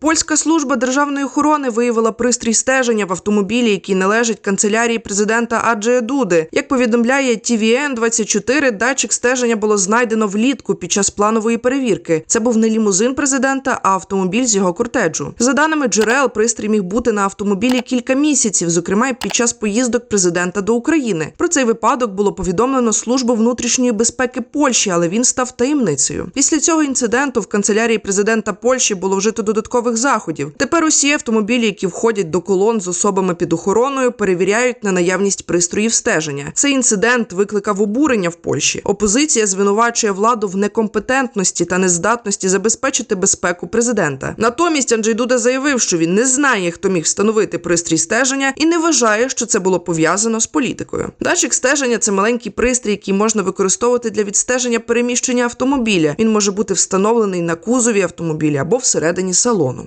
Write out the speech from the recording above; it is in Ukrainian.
Польська служба державної охорони виявила пристрій стеження в автомобілі, який належить канцелярії президента Аджея Дуди. Як повідомляє tvn 24 датчик стеження було знайдено влітку під час планової перевірки. Це був не лімузин президента, а автомобіль з його кортеджу. За даними джерел, пристрій міг бути на автомобілі кілька місяців, зокрема й під час поїздок президента до України. Про цей випадок було повідомлено службу внутрішньої безпеки Польщі, але він став таємницею. Після цього інциденту в канцелярії президента Польщі було вжито додаткових заходів. Тепер усі автомобілі, які входять до колон з особами під охороною, перевіряють на наявність пристроїв стеження. Цей інцидент викликав обурення в Польщі. Опозиція звинувачує владу в некомпетентності та нездатності забезпечити безпеку президента. Натомість Анджей Дуда заявив, що він не знає, хто міг встановити пристрій стеження, і не вважає, що це було пов'язано з політикою. Датчик стеження це маленький пристрій, який можна використовувати для відстеження переміщення автомобіля. Він може бути встановлений на кузові автомобіля або всередині салону.